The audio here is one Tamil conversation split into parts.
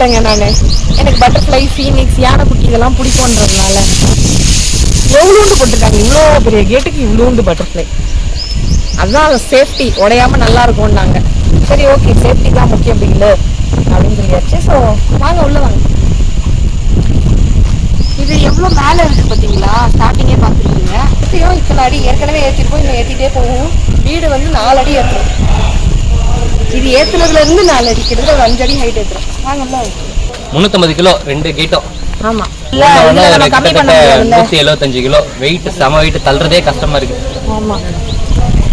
கேட்டேங்க நானு. எனக்கு பட்டர்ஃப்ளை ஃபீனிக்ஸ் யானைக்குட்டி இதெல்லாம் பிடிக்கும்ன்றதுனால. எவ்வளோண்டு போட்டிருக்காங்க? இவ்வளோ பெரிய கேட்டுக்கு இவ்வளோண்டு பட்டர்ஃப்ளை அதுதான் சேஃப்டி உடையாம நல்லா இருக்கும்னாங்க. சரி ஓகே சேஃப்டி தான் முக்கியம் பில்லு. அப்படின்னு சொல்லியாச்சு. ஸோ வாங்க உள்ள வாங்க. இது எவ்வளோ மேலே இருக்கு பார்த்தீங்களா? ஸ்டார்டிங்கே பார்த்துருக்கீங்க. இப்பயும் இத்தனை அடி? ஏற்கனவே ஏற்றிருப்போம் இன்னும் ஏற்றிட்டே போகும் வீடு வந்து நாலு அடி ஏற்றுறோம் இது ஏற்றுனதுல இருந்து நாலு அடி கிட்டத்தட்ட ஒரு அஞ்சு அடி ஹைட் ஏற்றுறோம் வாங்க உள்ள வாங்க. முன்னூத்தம்பது கிலோ ரெண்டு கேட்டும் ஆமா. இல்ல இதுல நம்ம கம்மி பண்ண முடியாதுல்ல. நூத்தி எழுபத்தஞ்சு கிலோ. வெயிட் செம வெயிட் தள்ளுறதே கஷ்டமா இருக்கு. ஆமா.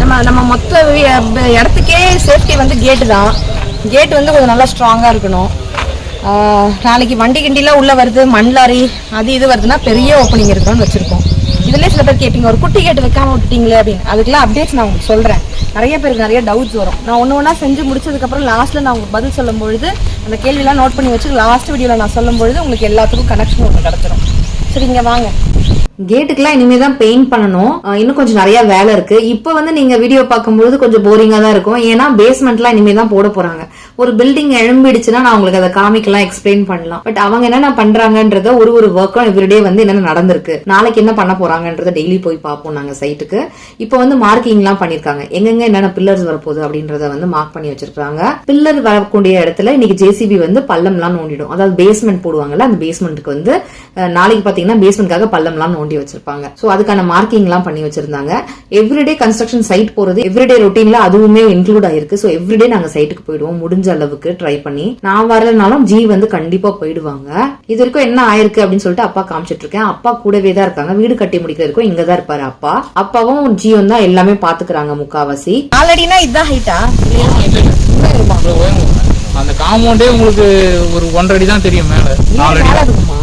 நம்ம நம்ம மொத்த இடத்துக்கே சேஃப்டி வந்து கேட்டு தான். கேட் வந்து கொஞ்சம் நல்லா ஸ்ட்ராங்கா இருக்கணும். நாளைக்கு வண்டி கிண்டிலாம் உள்ள வருது மண் லாரி அது இது வருதுன்னா பெரிய ஓப்பனிங் இருக்கணும்னு வச்சிருக்கோம். இதுலயே சில பேர் கேட்பீங்க ஒரு குட்டி கேட்டு வைக்காம விட்டுட்டீங்களே அப்படின்னு. அதுக்கெல்லாம் அப்டேட்ஸ் நான் உங்களுக்கு சொல்றேன். நிறைய பேருக்கு நிறைய டவுட்ஸ் வரும். நான் ஒன்று ஒன்றா செஞ்சு முடிச்சதுக்கப்புறம் லாஸ்ட்டில் நான் உங்களுக்கு பதில் சொல்லும் பொழுது அந்த கேள்வியெல்லாம் நோட் பண்ணி வச்சு லாஸ்ட் வீடியோவில் நான் சொல்லும் பொழுது உங்களுக்கு எல்லாத்துக்கும் கனெக்ஷன் ஒன்று கிடச்சிரும். சரிங்க வாங்க. கேட்டுக்கெல்லாம் இனிமே தான் பெயிண்ட் பண்ணணும் இன்னும் கொஞ்சம் நிறைய வேலை இருக்கு. இப்போ வந்து நீங்க வீடியோ பார்க்கும்போது கொஞ்சம் போரிங்கா தான் இருக்கும். ஏன்னா பேஸ்மெண்ட்லாம் இனிமே தான் போட போறாங்க. ஒரு பில்டிங் எழும்பிடுச்சுன்னா நான் உங்களுக்கு அதை காமிக்கலாம் எக்ஸ்பிளைன் பண்ணலாம். பட் அவங்க என்னென்ன பண்றாங்கன்றத ஒரு ஒரு ஒர்க்கும் எவ்ரிடே வந்து என்னென்ன நடந்திருக்கு? நாளைக்கு என்ன பண்ண போறாங்கன்றத டெய்லி போய் பார்ப்போம் நாங்க சைட்டுக்கு இப்போ வந்து மார்க்கிங்லாம் பண்ணிருக்காங்க எங்கெங்க என்னென்ன பில்லர்ஸ் வரப்போகுது அப்படின்றத வந்து மார்க் பண்ணி வச்சிருக்காங்க பில்லர் வரக்கூடிய இடத்துல இன்னைக்கு ஜேசிபி வந்து பள்ளம்லாம் நோண்டிடும். அதாவது பேஸ்மெண்ட் போடுவாங்கல்ல அந்த பேஸ்மெண்ட்டுக்கு வந்து நாளைக்கு பாத்தீங்கன்னா பேஸ்மெண்ட்காக பள்ளம்லாம் நோண்டி வச்சிருப்பாங்க. சோ அதுக்கான மார்க்கிங் எல்லாம் பண்ணி வச்சிருந்தாங்க. எவ்ரிடே கன்ஸ்ட்ரக்ஷன் சைட் போறது எவ்ரிடே ரொட்டீன்ல அதுவுமே இன்க்ளூட் ஆயிருக்கு. சோ எவ்ரிடே நாங்க சைட்டுக்கு போயிடுவோம். முடிஞ்ச அளவுக்கு ட்ரை பண்ணி நான் வரலனாலும் ஜி வந்து கண்டிப்பா போயிடுவாங்க. இது வரைக்கும் என்ன ஆயிருக்கு அப்படின்னு சொல்லிட்டு அப்பா காமிச்சிட்டு இருக்கேன். அப்பா கூடவே தான் இருக்காங்க. வீடு கட்டி முடிக்கிற வரைக்கும் இங்க தான் இருப்பாரு அப்பா. அப்பாவும் ஜியும் தான் எல்லாமே பாத்துக்கிறாங்க முக்காவாசி. நாலடினா இதுதான் ஹைட்டா அந்த காம்பவுண்டே உங்களுக்கு ஒரு ஒன்றரை அடி தான் தெரியும் மேல. நாலு அடி மேல இருக்குமா?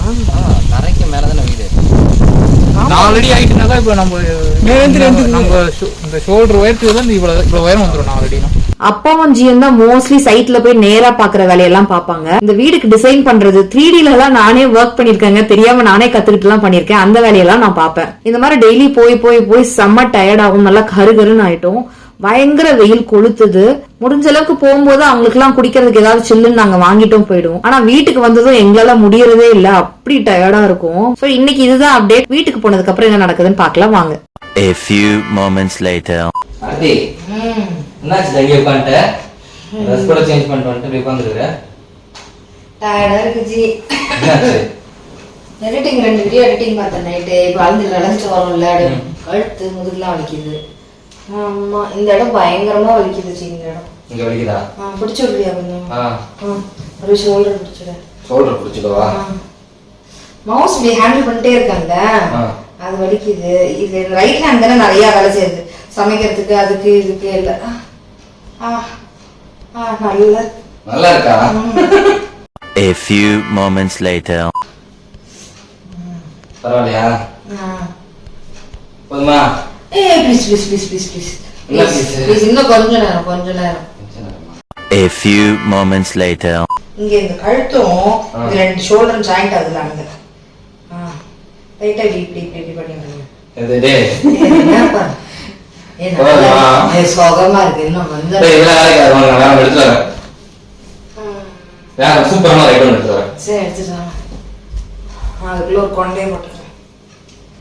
தரைக்கு மேலதானே வீடு? நாலு அடி ஆயிட்டுனாக்கா இப்ப நம்ம நம்ம- இந்த ஷோல்டர் உயரத்துக்கு தான் இவ்வளவு இவ்வளவு உயரம் வந்துடும் நாலு அடினா அப்பாவும் ஜியும் தான் மோஸ்ட்லி சைட்ல போய் நேரா பாக்குற வேலையெல்லாம் பாப்பாங்க இந்த வீடுக்கு டிசைன் பண்றது த்ரீ டில எல்லாம் நானே ஒர்க் பண்ணிருக்கேங்க. தெரியாம நானே கத்துக்கிட்டு எல்லாம் பண்ணிருக்கேன். அந்த வேலையெல்லாம் நான் பாப்பேன் இந்த மாதிரி டெய்லி போய் போய் போய் செம்ம டயர்ட் ஆகும். நல்லா கரு கருன்னு ஆயிட்டோம். பயங்கர வெயில் கொளுத்துது. முடிஞ்ச அளவுக்கு போகும்போது அவங்களுக்கு எல்லாம் குடிக்கிறதுக்கு ஏதாவது சில்லுன்னு நாங்க வாங்கிட்டும் போயிடுவோம். ஆனா வீட்டுக்கு வந்ததும் எங்களால முடியறதே இல்ல. அப்படி டயர்டா இருக்கும். சோ இன்னைக்கு இதுதான் அப்டேட் வீட்டுக்கு போனதுக்கு அப்புறம் என்ன நடக்குதுன்னு பார்க்கலாம். வாங்க. A few moments later. என்னாச்சு இங்கே உட்காந்துட்ட? ட்ரெஸ் கூட சேஞ்ச் பண்ணிட்டு வந்துட்டு இப்படி உட்காந்துருக்குற? டயர்டா இருக்கு ஜி. என்னாச்சு? எடிட்டிங் ரெண்டு வீடியோ எடிட்டிங் பார்த்தேன் நைட்டு இப்போ அழுந்து விளைஞ்சிட்டு வரும்ல கழுத்து முதுகுலாம் வலிக்குது. ஆமா இந்த இடம் பயங்கரமா வலிக்குது ஜி இந்த இடம். இங்க வலிக்குதா? பிடிச்சு விடுறியா கொஞ்சம்? ஒரு ஷோல்டர் பிடிச்சிடு. ஷோல்டர் பிடிச்சிக்கவா? மவுஸ் இப்படி ஹேண்டில் பண்ணிட்டே இருக்கேன்ல ஆ. அது வலிக்குது. இது ரைட் ஹேண்ட் தானே நிறைய வேலை செய்யுது. சமைக்கிறதுக்கு அதுக்கு இதுக்கு ஆ நல்ல நல்லா இருக்கா A few moments later. பரவாயில்லையா. போதுமா? ஏய் please please please please please என்ன please? ப்ளீஸ் இன்னும் கொஞ்ச நேரம் கொஞ்ச நேரம். A few moments later. இங்க இந்த கழுத்தும் இது ரெண்டு ஷோல்டர் ஜாயிண்ட் ஆகுதுல அங்க ஆ. லைட்டா இப்படி இப்படி இப்படி இப்படி பண்ணி விடுங்க சுகமா இருக்கு. இன்னும் வந்து எடுத்து வரேன் வேற சூப்பரான ரைட் ஒன்று எடுத்து வரேன் சரி எடுத்துக்கலாம் அதுக்குள்ள ஒரு கொண்டையை போட்டுக்கிறேன்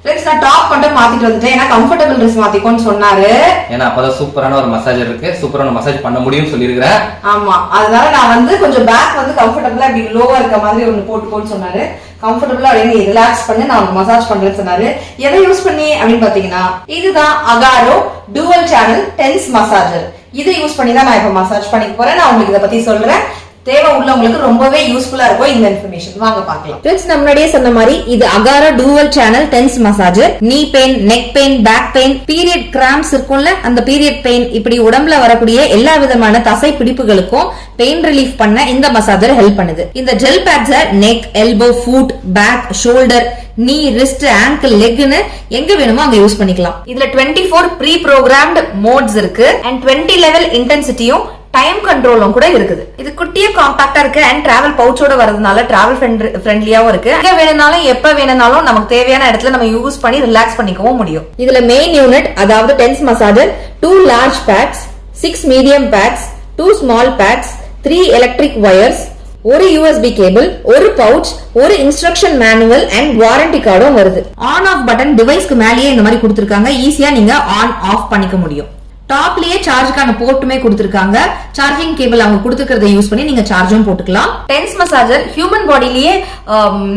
ஃப்ரெண்ட்ஸ் நான் டாப் மட்டும் மாத்திட்டு வந்துட்டேன். ஏன்னா கம்ஃபர்டபுள் ட்ரெஸ் மாத்திக்கோன்னு சொன்னாரு. ஏன்னா அப்பதான் சூப்பரான ஒரு மசாஜர் இருக்கு. சூப்பரான மசாஜ் பண்ண முடியும்னு சொல்லியிருக்கிறேன். ஆமா. அதனால நான் வந்து கொஞ்சம் பேக் வந்து கம்ஃபர்டபுளா இப்படி லோவா இருக்க மாதிரி ஒன்னு போட்டுக்கோன்னு சொன்னாரு. கம்ஃபர்டபுளா அப்படியே ரிலாக்ஸ் பண்ணி நான் மசாஜ் பண்றேன்னு சொன்னாரு. எதை யூஸ் பண்ணி அப்படின்னு பாத்தீங்கன்னா இதுதான் Agaro dual channel TENS massager இதை யூஸ் பண்ணி தான் நான் இப்ப மசாஜ் பண்ணிக்க போறேன். நான் உங்களுக்கு இதை பத்தி சொல்றேன். தேவை உள்ளவங்களுக்கு ரொம்பவே யூஸ்ஃபுல்லா இருக்கும் இந்த இன்ஃபர்மேஷன் வாங்க பார்க்கலாம். ஃப்ரெண்ட்ஸ் நம்ம முன்னாடியே சொன்ன மாதிரி இது Agaro dual channel TENS massager knee pain neck pain back pain period cramps இருக்கும்ல அந்த பீரியட் பெயின் இப்படி உடம்புல வரக்கூடிய எல்லா விதமான தசை பிடிப்புகளுக்கும் பெயின் ரிலீஃப் பண்ண இந்த மசாஜர் ஹெல்ப் பண்ணுது. இந்த gel பேட்ஸை neck elbow foot back shoulder knee wrist ankle லெக்னு எங்க வேணுமோ அங்க யூஸ் பண்ணிக்கலாம். இதுல 24 ஃபோர் ப்ரீ ப்ரோக்ராம்டு மோட்ஸ் இருக்கு. அண்ட் 20 லெவல் இன்டென்சிட்டியும் டைம் கண்ட்ரோலும் கூட இருக்குது. இது குட்டியே காம்பாக்டா இருக்கு அண்ட் டிராவல் பவுச்சோட வரதுனால டிராவல் ஃப்ரெண்ட்லியாவும் இருக்கு. எங்க வேணும்னாலும் எப்ப வேணும்னாலும் நமக்கு தேவையான இடத்துல நம்ம யூஸ் பண்ணி ரிலாக்ஸ் பண்ணிக்கவும் முடியும். இதுல மெயின் யூனிட் அதாவது TENS massager two large packs six medium packs two small packs three electric wires ஒரு யூஎஸ்பி கேபிள் ஒரு பவுச் ஒரு இன்ஸ்ட்ரக்ஷன் மேனுவல் அண்ட் வாரண்டி கார்டும் வருது. ஆன் ஆஃப் பட்டன் டிவைஸ்க்கு மேலேயே இந்த மாதிரி கொடுத்துருக்காங்க. ஈஸியா நீங்க ஆன் ஆஃப் பண்ணிக்க முடியும். டாப்லயே சார்ஜுக்கான போர்ட்டுமே கொடுத்துருக்காங்க. சார்ஜிங் கேபிள் அவங்க கொடுத்துக்கிறத யூஸ் பண்ணி நீங்க சார்ஜும் போட்டுக்கலாம். டென்ஸ் மசாஜர் ஹியூமன் பாடியிலேயே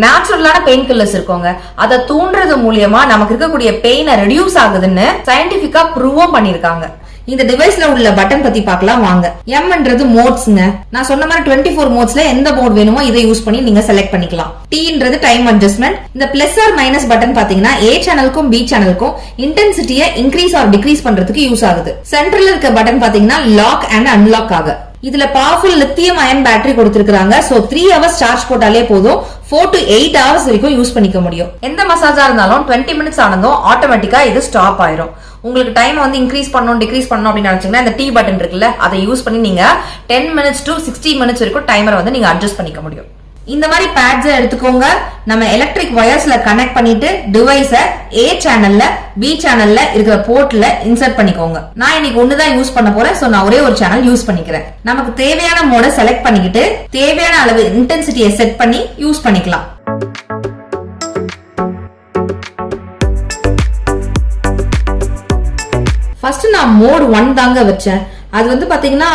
நேச்சுரலான பெயின் கில்லர்ஸ் இருக்கோங்க அதை தூண்டுறது மூலியமா நமக்கு இருக்கக்கூடிய பெயினை ரெடியூஸ் ஆகுதுன்னு சயின்டிபிக்கா ப்ரூவும் பண்ணிருக்காங்க இந்த டிவைஸ்ல உள்ள பட்டன் பத்தி பார்க்கலாம் வாங்க. எம்ன்றது மோட்ஸ்ங்க நான் சொன்ன மாதிரி டுவெண்ட்டி ஃபோர் மோட்ஸ்ல எந்த மோட் வேணுமோ இதை யூஸ் பண்ணி நீங்க செலக்ட் பண்ணிக்கலாம். டீன்றது டைம் அட்ஜஸ்ட்மெண்ட் இந்த பிளஸ் ஆர் மைனஸ் பட்டன் பாத்தீங்கன்னா ஏ சேனலுக்கும் பி சேனலுக்கும் இன்டென்சிட்டியை இன்க்ரீஸ் ஆர் டிக்ரீஸ் பண்றதுக்கு யூஸ் ஆகுது. சென்ட்ரல் இருக்க பட்டன் பாத்தீங்கன்னா லாக் அண்ட் அன்லாக் ஆக. இதுல பவர்ஃபுல் லித்தியம் அயன் பேட்டரி கொடுத்திருக்காங்க சோ த்ரீ ஹவர்ஸ் சார்ஜ் போட்டாலே போதும். ஃபோர் டு எயிட் ஹவர்ஸ் வரைக்கும் யூஸ் பண்ணிக்க முடியும். எந்த மசாஜா இருந்தாலும் டுவெண்ட்டி மினிட்ஸ் ஆனதும் ஆட்டோமேட்டிக்கா இது ஸ்டாப் ஆயிரும். உங்களுக்கு டைம் வந்து இன்க்ரீஸ் பண்ணணும் டிக்ரீஸ் பண்ணணும் அப்படின்னு நினைச்சீங்கன்னா இந்த டீ பட்டன் இருக்குல்ல அதை யூஸ் பண்ணி நீங்க ten minutes to sixty minutes வரைக்கும் டைமரை வந்து நீங்க அட்ஜஸ்ட் பண்ணிக்க முடியும். இந்த மாதிரி பேட்ஸ் எடுத்துக்கோங்க. நம்ம எலக்ட்ரிக் வயர்ஸ்ல கனெக்ட் பண்ணிட்டு டிவைஸ ஏ சேனல்ல பி சேனல்ல இருக்கிற போர்ட்ல இன்சர்ட் பண்ணிக்கோங்க. நான் இன்னைக்கு ஒண்ணுதான் யூஸ் பண்ண போறேன் சோ நான் ஒரே ஒரு சேனல் யூஸ் பண்ணிக்கிறேன். நமக்கு தேவையான மோட செலக்ட் பண்ணிக்கிட்டு தேவையான அளவு இன்டென்சிட்டியை செட் பண்ணி யூஸ் பண்ணிக்கலாம். ஃபர்ஸ்ட் நான் மோட் ஒன் தாங்க வச்சேன். அது வந்து பாத்தீங்கன்னா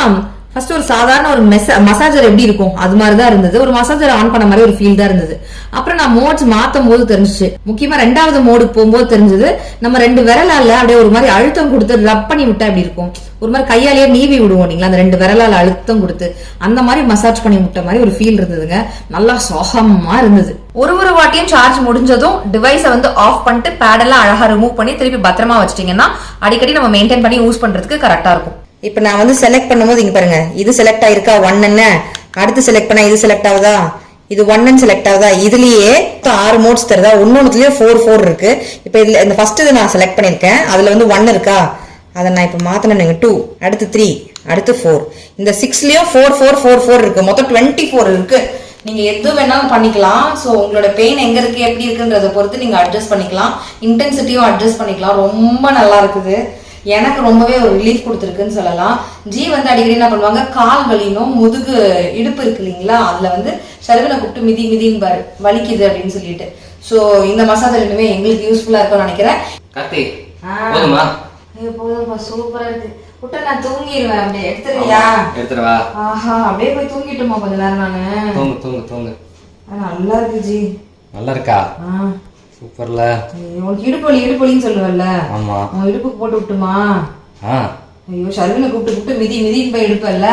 ஃபர்ஸ்ட் ஒரு சாதாரண ஒரு மெச மசாஜர் எப்படி இருக்கும்? அது மாதிரி தான் இருந்தது. ஒரு மசாஜர் ஆன் பண்ண மாதிரி ஒரு ஃபீல் தான் இருந்தது. அப்புறம் நான் மோட்ஸ் மாத்தும் போது தெரிஞ்சுச்சு. முக்கியமா ரெண்டாவது மோடுக்கு போகும்போது தெரிஞ்சது நம்ம ரெண்டு விரலால அப்படியே ஒரு மாதிரி அழுத்தம் கொடுத்து ரப் பண்ணி விட்டா எப்படி இருக்கும்? ஒரு மாதிரி கையாலேயே நீவி விடுவோம் நீங்களா அந்த ரெண்டு விரலால அழுத்தம் கொடுத்து அந்த மாதிரி மசாஜ் பண்ணி விட்ட மாதிரி ஒரு ஃபீல் இருந்ததுங்க. நல்லா சோகமா இருந்தது. ஒரு ஒரு வாட்டியும் சார்ஜ் முடிஞ்சதும் டிவைஸை வந்து ஆஃப் பண்ணிட்டு பேடெல்லாம் அழகா ரிமூவ் பண்ணி திருப்பி பத்திரமா வச்சிட்டீங்கன்னா அடிக்கடி நம்ம மெயின்டைன் பண்ணி யூஸ் பண்றதுக்கு கரெக்டா இருக்கும். இப்போ நான் வந்து செலக்ட் பண்ணும்போது இங்கே பாருங்க இது செலக்ட் ஆயிருக்கா? ஒன் என்ன அடுத்து செலக்ட் பண்ணா இது செலக்ட் ஆகுதா? இது ஒன் செலக்ட் ஆகுதா? இதுலயே ஆறு மோட்ஸ் தருதா? ஒன்னொன்னுலயே ஃபோர் ஃபோர் இருக்கு. இப்போ இதுல இந்த ஃபர்ஸ்ட் இது நான் செலக்ட் பண்ணியிருக்கேன் அதுல வந்து ஒன் இருக்கா? அதை நான் இப்போ மாத்தணும் டூ அடுத்து த்ரீ அடுத்து ஃபோர் இந்த சிக்ஸ்லயும் ஃபோர் ஃபோர் ஃபோர் ஃபோர் இருக்கு. மொத்தம் டுவெண்ட்டி ஃபோர் இருக்கு. நீங்க எது வேணாலும் பண்ணிக்கலாம். ஸோ உங்களோட பெயின் எங்க இருக்கு எப்படி இருக்குன்றத பொறுத்து நீங்க அட்ஜஸ்ட் பண்ணிக்கலாம். இன்டென்சிட்டியும் அட்ஜஸ்ட் பண்ணிக்கலாம். ரொம்ப நல்லா இருக்குது. எனக்கு ரொம்பவே ஒரு ரிலீஃப் கொடுத்துருக்குன்னு சொல்லலாம். ஜி வந்து அடிக்கடி என்ன பண்ணுவாங்க? கால் வலினும் முதுகு இடுப்பு இருக்கு இல்லைங்களா? அதுல வந்து சருவினை கூப்பிட்டு மிதி மிதின்னு பாரு. வலிக்குது அப்படின்னு சொல்லிட்டு. ஸோ இந்த மசாஜ் ரெண்டுமே எங்களுக்கு யூஸ்ஃபுல்லா இருக்கும்னு நினைக்கிறேன். கார்த்தி. போதுமா? போதும்ப்பா. சூப்பரா இருக்கு. விட்டா நான் தூங்கிடுவேன் அப்படியே எடுத்துறியா எடுத்துட்டு வா ஆஹா அப்படியே போய் தூங்கிட்டுமா கொஞ்ச நேரம் நானு. தூங்கு தூங்கு தூங்கு. நல்லா இருக்கு ஜி நல்லா இருக்கா? ஆ. சூப்பர்ல. உனக்கு இடுப்பு வலி இடுப்பு வலின்னு சொல்லுவல்ல. ஆமா. உன் இடுப்புக்கு போட்டு விட்டுமா? ஆ. ஐயோ ஷர்வினை கூப்பிட்டு கூப்பிட்டு மிதி மிதின்னு போய் எடுப்பல்ல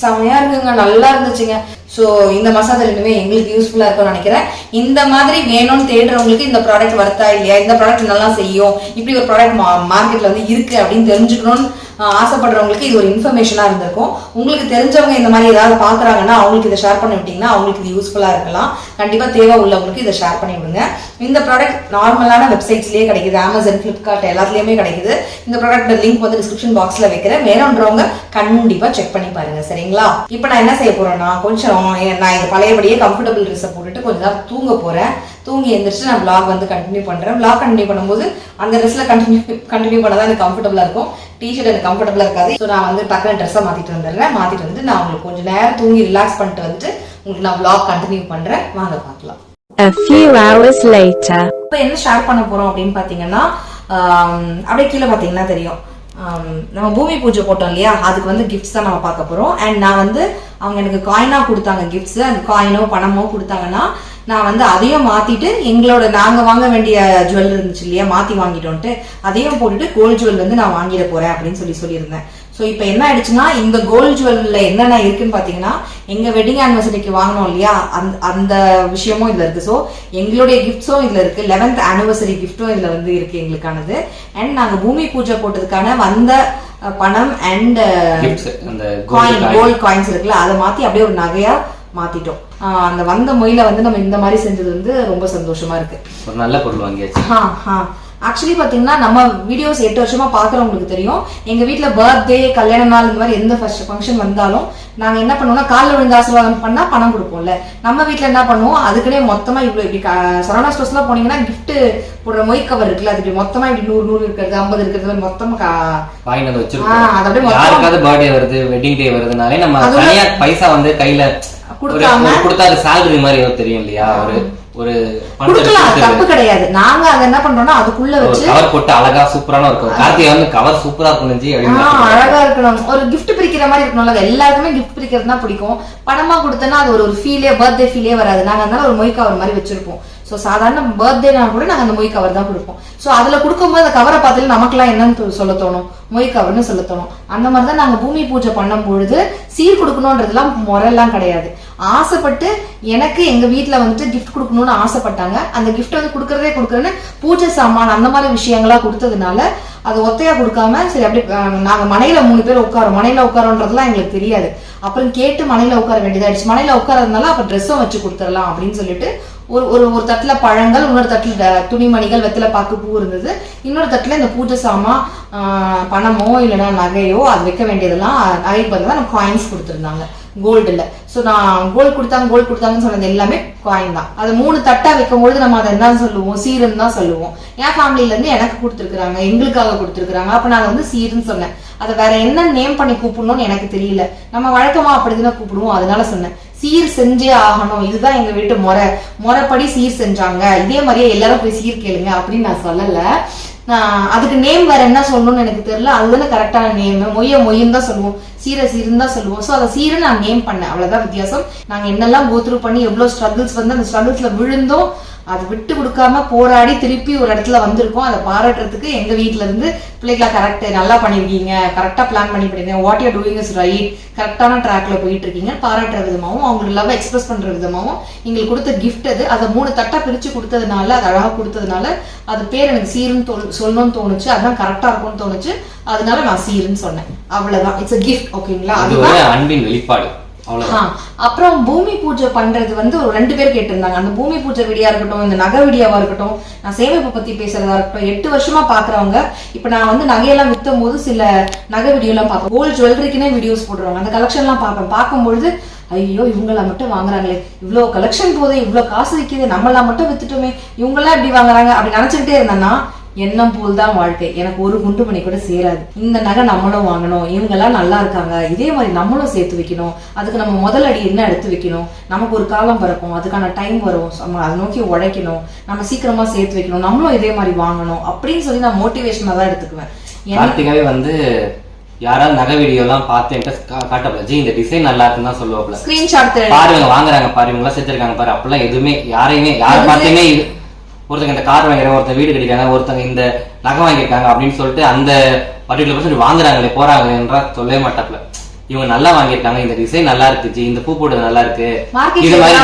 செமையா இருக்குங்க நல்லா இருந்துச்சுங்க. ஸோ இந்த மசாஜ் ரெண்டுமே எங்களுக்கு யூஸ்ஃபுல்லாக இருக்கும்னு நினைக்கிறேன். இந்த மாதிரி வேணும்னு தேடுறவங்களுக்கு இந்த ப்ராடக்ட் வர்த்தா இல்லையா? இந்த ப்ராடக்ட் நல்லா செய்யும். இப்படி ஒரு ப்ராடக்ட் மார்க்கெட்டில் வந்து இருக்குது அப்படின்னு தெரிஞ்சுக்கணும்னு ஆசைப்படுறவங்களுக்கு இது ஒரு இன்ஃபர்மேஷனாக இருந்திருக்கும். உங்களுக்கு தெரிஞ்சவங்க இந்த மாதிரி ஏதாவது பார்க்குறாங்கன்னா அவங்களுக்கு இதை ஷேர் பண்ணி விட்டிங்கன்னா அவங்களுக்கு இது யூஸ்ஃபுல்லாக இருக்கலாம். கண்டிப்பாக தேவை உள்ளவங்களுக்கு இதை ஷேர் பண்ணி விடுங்க. இந்த ப்ராடக்ட் நார்மலான வெப்சைட்ஸ்லேயே கிடைக்குது. அமேசான் ஃப்ளிப்கார்ட் எல்லாத்துலேயுமே கிடைக்குது. இந்த ப்ராடக்ட் லிங்க் வந்து டிஸ்கிரிப்ஷன் பாக்ஸில் வைக்கிறேன். வேணுன்றவங்க கண்டிப்பாக செக் பண்ணி பாருங்க. சரிங்களா? இப்போ நான் என்ன செய்ய போகிறேன்னா கொஞ்சம் நான் இது பழையபடியே கம்ஃபர்டபுள் ட்ரெஸ்ஸை போட்டுட்டு கொஞ்ச நேரம் தூங்க போறேன். தூங்கி எந்திரிச்சு நான் vlog வந்து கண்டினியூ பண்றேன். Vlog கண்டினியூ பண்ணும்போது அந்த ட்ரெஸ்ல கண்டினியூ கண்டினியூ பண்ணதான் எனக்கு கம்ஃபர்டபுளா இருக்கும். டிஷர்ட் எனக்கு கம்ஃபர்டபுளா இருக்காது. ஸோ நான் வந்து டக்குனு ட்ரெஸ்ஸை மாத்திட்டு வந்துடுறேன். மாத்திட்டு வந்து நான் உங்களுக்கு கொஞ்ச நேரம் தூங்கி ரிலாக்ஸ் பண்ணிட்டு வந்துட்டு உங்களுக்கு நான் vlog கண்டினியூ பண்றேன். வாங்க பார்க்கலாம். A few hours later. இப்போ என்ன ஷேர் பண்ண போறோம் அப்படின்னு பாத்தீங்கன்னா ஆம், அப்படியே கீழே பாத்தீங்கன்னா தெரியும். நம்ம பூமி பூஜை போட்டோம் இல்லையா? அதுக்கு வந்து கிஃப்ட்ஸ் தான் நம்ம பார்க்க போகிறோம் அண்ட் நான் வந்து அவங்க எனக்கு காயினாக கொடுத்தாங்க கிஃப்ட்ஸ் அந்த காயினோ பணமோ கொடுத்தாங்கன்னா நான் வந்து அதையும் மாற்றிட்டு எங்களோட நாங்கள் வாங்க வேண்டிய ஜுவல் இருந்துச்சு இல்லையா மாற்றி வாங்கிட்டோன்ட்டு அதையும் போட்டுட்டு கோல்ட் ஜுவல் வந்து நான் வாங்கிட போகிறேன் அப்படின்னு சொல்லி சொல்லியிருந்தேன். ஸோ இப்போ என்ன ஆயிடுச்சுன்னா இந்த கோல்ட் ஜுவல்ல என்னென்ன இருக்குன்னு பார்த்தீங்கன்னா எங்க வெட்டிங் ஆனிவர்சரிக்கு வாங்கினோம் இல்லையா? அந்த அந்த விஷயமும் இதுல இருக்கு. ஸோ எங்களுடைய கிஃப்ட்ஸும் இதுல இருக்கு. லெவன்த் ஆனிவர்சரி கிஃப்ட்டும் இதுல வந்து இருக்கு எங்களுக்கானது. அண்ட் நாங்க பூமி பூஜை போட்டதுக்கான வந்த பணம் அண்ட் காயின். கோல்ட் காயின்ஸ் இருக்குல்ல அதை மாத்தி அப்படியே ஒரு நகையா மாத்திட்டோம். அந்த வந்த மொயில வந்து நம்ம இந்த மாதிரி செஞ்சது வந்து ரொம்ப சந்தோஷமா இருக்கு. ஒரு நல்ல பொருள் வாங்கியாச்சு. ஆ, ஆ. ஆக்சுவலி பாத்தீங்கன்னா நம்ம வீடியோஸ் எட்டு வருஷமா பாக்குறவங்களுக்கு தெரியும். எங்க வீட்ல பர்த்டே கல்யாண நாள் இந்த மாதிரி எந்த ஃபர்ஸ்ட் ஃபங்க்ஷன் வந்தாலும் நாங்க என்ன பண்ணுவோம்னா காலைல விழுந்து ஆசீர்வாதம் பண்ணா பணம் கொடுப்போம்ல. நம்ம வீட்ல என்ன பண்ணுவோம்? அதுக்குனே மொத்தமா இவ்வளவு இப்படி சரவணா ஸ்டோர்ஸ்லாம் போனீங்கன்னா gift போடுற மொய் கவர் இருக்குல்ல அது இப்படி மொத்தமா இப்படி நூறு நூறு இருக்கிறது ஐம்பது இருக்கிறது மொத்தமா வந்து ஆ, அது வச்சிருக்கோம் அப்படியே யாருக்காவது பர்த்டே வருது வெட்டிங் டே வருதுனாலே நம்ம பைசா வந்து கையில கொடுக்காம- கொடுத்தா அது salary மாதிரி தெரியும் இல்லையா? ஒரு ஒரு கொடுக்கலாம் தப்பு கிடையாது. நாங்க அதை என்ன பண்றோம்னா அதுக்குள்ள ஒரு வச்சு கவர் போட்டு அழகா சூப்பரான இருக்கும் கார்த்திகை வந்து கவர் சூப்பரா இருக்கும் அழகா இருக்கணும். ஒரு gift பிரிக்கிற மாதிரி இருக்கணும்ல எல்லாருக்குமே gift பிரிக்கிறது தான் பிடிக்கும். பணமா கொடுத்தனா அது ஒரு ஒரு ஃபீலே பர்த்டே ஃபீலே வராது. நாங்க அதனால ஒரு மொய் கவர் மாதிரி வச்சிருப்போம். ஸோ சாதாரண பர்த்டேனா கூட நாங்கள் அந்த மொய் கவர் தான் கொடுப்போம். ஸோ அதில் கொடுக்கும்போது அந்த கவரை பார்த்துட்டு நமக்குலாம் என்னன்னு சொல்ல தோணும். மொய் கவர்னு சொல்ல தோணும். அந்த மாதிரி தான் நாங்கள் பூமி பூஜை பண்ணும் பொழுது சீர் கொடுக்கணுன்றதுலாம் முறையெல்லாம் கிடையாது. ஆசைப்பட்டு எனக்கு எங்கள் வீட்டில் வந்துட்டு கிஃப்ட் கொடுக்கணும்னு ஆசைப்பட்டாங்க. அந்த கிஃப்ட் வந்து கொடுக்கறதே கொடுக்குறேன்னு பூஜை சாமான் அந்த மாதிரி விஷயங்களா கொடுத்ததுனால அது ஒத்தையா கொடுக்காம சரி அப்படி நாங்கள் மனையில் மனையில மூணு பேர் உட்காரோம் மனையில உட்காரோன்றதுலாம் எங்களுக்கு தெரியாது. அப்புறம் கேட்டு மனையில உட்கார வேண்டியதாயிடுச்சு. மனையில உட்காரதுனால அப்ப ட்ரெஸ்ஸும் வச்சு கொடுத்துடலாம் அப்படின்னு சொல்லிட்டு ஒரு ஒரு ஒரு தட்டில் பழங்கள் இன்னொரு தட்டில் துணிமணிகள் வெத்தில பாக்கு பூ இருந்தது. இன்னொரு தட்டில் இந்த பூஜை சாமா பணமோ இல்லைன்னா நகையோ அது வைக்க வேண்டியதெல்லாம் நகைக்கு பதிலாக நம்ம காயின்ஸ் கொடுத்துருந்தாங்க. கோல்டில் ஸோ நான் கோல்டு கொடுத்தாங்க கோல்டு கொடுத்தாங்கன்னு சொன்னது எல்லாமே காயின் தான். அது மூணு தட்டா வைக்கும்பொழுது நம்ம அதை என்ன சொல்லுவோம்? சீருன்னு தான் சொல்லுவோம். என் ஃபேமிலியிலேருந்து எனக்கு கொடுத்துருக்குறாங்க எங்களுக்காக கொடுத்துருக்குறாங்க. அப்போ நான் வந்து சீருன்னு சொன்னேன். அதை வேற என்ன நேம் பண்ணி கூப்பிடணும்னு எனக்கு தெரியல. நம்ம வழக்கமா அப்படிதான் கூப்பிடுவோம். அதனால சொன்னேன். சீர் செஞ்சே ஆகணும். இதுதான் எங்க வீட்டு முறை. முறைப்படி சீர் செஞ்சாங்க. இதே மாதிரியே எல்லாரும் போய் சீர் கேளுங்க அப்படின்னு நான் சொல்லல. அதுக்கு நேம் வேற என்ன சொல்லணும்னு எனக்கு தெரியல. அதுதானே கரெக்டான நேம் மொய்ய மொய்ன்னு தான் சொல்லுவோம். சீரை சீருன்னு தான் சொல்லுவோம். ஸோ அதை சீரை நான் நேம் பண்ணேன். அவ்வளவுதான் வித்தியாசம். நாங்க என்னெல்லாம் கோத்ரூ பண்ணி எவ்வளவு ஸ்ட்ரகிள்ஸ் வந்து அந்த ஸ்ட்ரகிள்ஸ்ல விழுந்தோம். அது விட்டு கொடுக்காம போராடி திருப்பி ஒரு இடத்துல வந்திருக்கோம். அதை பாராட்டுறதுக்கு எங்க வீட்ல இருந்து பிள்ளைகளா கரெக்ட் நல்லா பண்ணிருக்கீங்க. கரெக்டா பிளான் பண்ணி பண்ணிருக்கீங்க what you doing is right கரெக்டான ட்ராக்ல போயிட்டு இருக்கீங்க பாராட்டுற விதமாவும் அவங்களுக்கு லவ் எக்ஸ்பிரஸ் பண்ற விதமாவும் எங்களுக்கு கொடுத்த கிஃப்ட் அது. அதை மூணு தட்டா பிரிச்சு கொடுத்ததுனால அது அழகா கொடுத்ததுனால அது பேர் எனக்கு சீருன்னு தோணு- சொல்லணும்னு தோணுச்சு. அதான் கரெக்டா இருக்கும்னு தோணுச்சு. அதனால நான் சீருன்னு சொன்னேன். அவ்வளவுதான். இட்ஸ் a gift ஓகேங்களா அது அன்பின் வெளிப்பாடு. அப்புறம் பூமி பூஜை பண்றது வந்து ஒரு ரெண்டு பேர் கேட்டிருந்தாங்க. அந்த பூமி பூஜை விடியா இருக்கட்டும் இந்த நகை விடியாவா இருக்கட்டும் நான் சேமிப்பு பத்தி பேசுறதா இருக்கட்டும் எட்டு வருஷமா பாக்குறவங்க இப்ப நான் வந்து நகையெல்லாம் வித்தும் போது சில நகை வீடியோ எல்லாம் பார்ப்பேன். கோல்டு ஜுவல்லரிக்குனே வீடியோஸ் போடுறாங்க அந்த கலெக்ஷன் எல்லாம் பார்ப்பேன். பார்க்கும்பொழுது ஐயோ இவங்களா மட்டும் வாங்குறாங்களே. இவ்வளோ கலெக்ஷன் போதே இவ்வளோ காசு விற்கிது நம்மளா மட்டும் வித்துட்டோமே. இவங்கெல்லாம் இப்படி வாங்குறாங்க? அப்படி நினைச்சுக்கிட்டே இருந்தேன்னா எண்ணம் போல் தான் வாழ்க்கை. எனக்கு ஒரு குண்டு மணி கூட சேராது. இந்த நகை நம்மளும் வாங்கணும். இவங்கெல்லாம் நல்லா இருக்காங்க. இதே மாதிரி நம்மளும் சேர்த்து வைக்கணும். அதுக்கு நம்ம முதல் அடி என்ன எடுத்து வைக்கணும்? நமக்கு ஒரு காலம் பிறக்கும். அதுக்கான டைம் வரும். நம்ம அதை நோக்கி உழைக்கணும். நம்ம சீக்கிரமா சேர்த்து வைக்கணும். நம்மளும் இதே மாதிரி வாங்கணும். அப்படின்னு சொல்லி நான் மோட்டிவேஷனா தான் எடுத்துக்குவேன். கார்த்திகாவே வந்து யாராவது நகை வீடியோ எல்லாம் பார்த்து என்கிட்ட கா- காட்டப்பல ஜி இந்த டிசைன் நல்லா இருக்குன்னு தான் சொல்லுவாப்ல. ஸ்கிரீன்ஷாட் பாரு இவங்க வாங்குறாங்க பாரு இவங்க எல்லாம் செஞ்சிருக்காங்க பாரு. அப்பெல்லாம் எதுவுமே யாரையுமே யாரை பார்த்துமே ஒருத்தங்க இந்த கார் வாங்குறாங்க ஒருத்தங்க வீடு கட்டிருக்காங்க ஒருத்தங்க இந்த நகை வாங்கியிருக்காங்க அப்படின்னு சொல்லிட்டு அந்த பர்டிகுலர் பர்சன் வாங்குறாங்களே போறாங்களே என்றா சொல்லவே மாட்டாப்ல இவங்க நல்லா வாங்கியிருக்காங்க இந்த டிசைன் நல்லா இருக்கு ஜி இந்த பூ போட்டது நல்லா இருக்கு. இது மாதிரி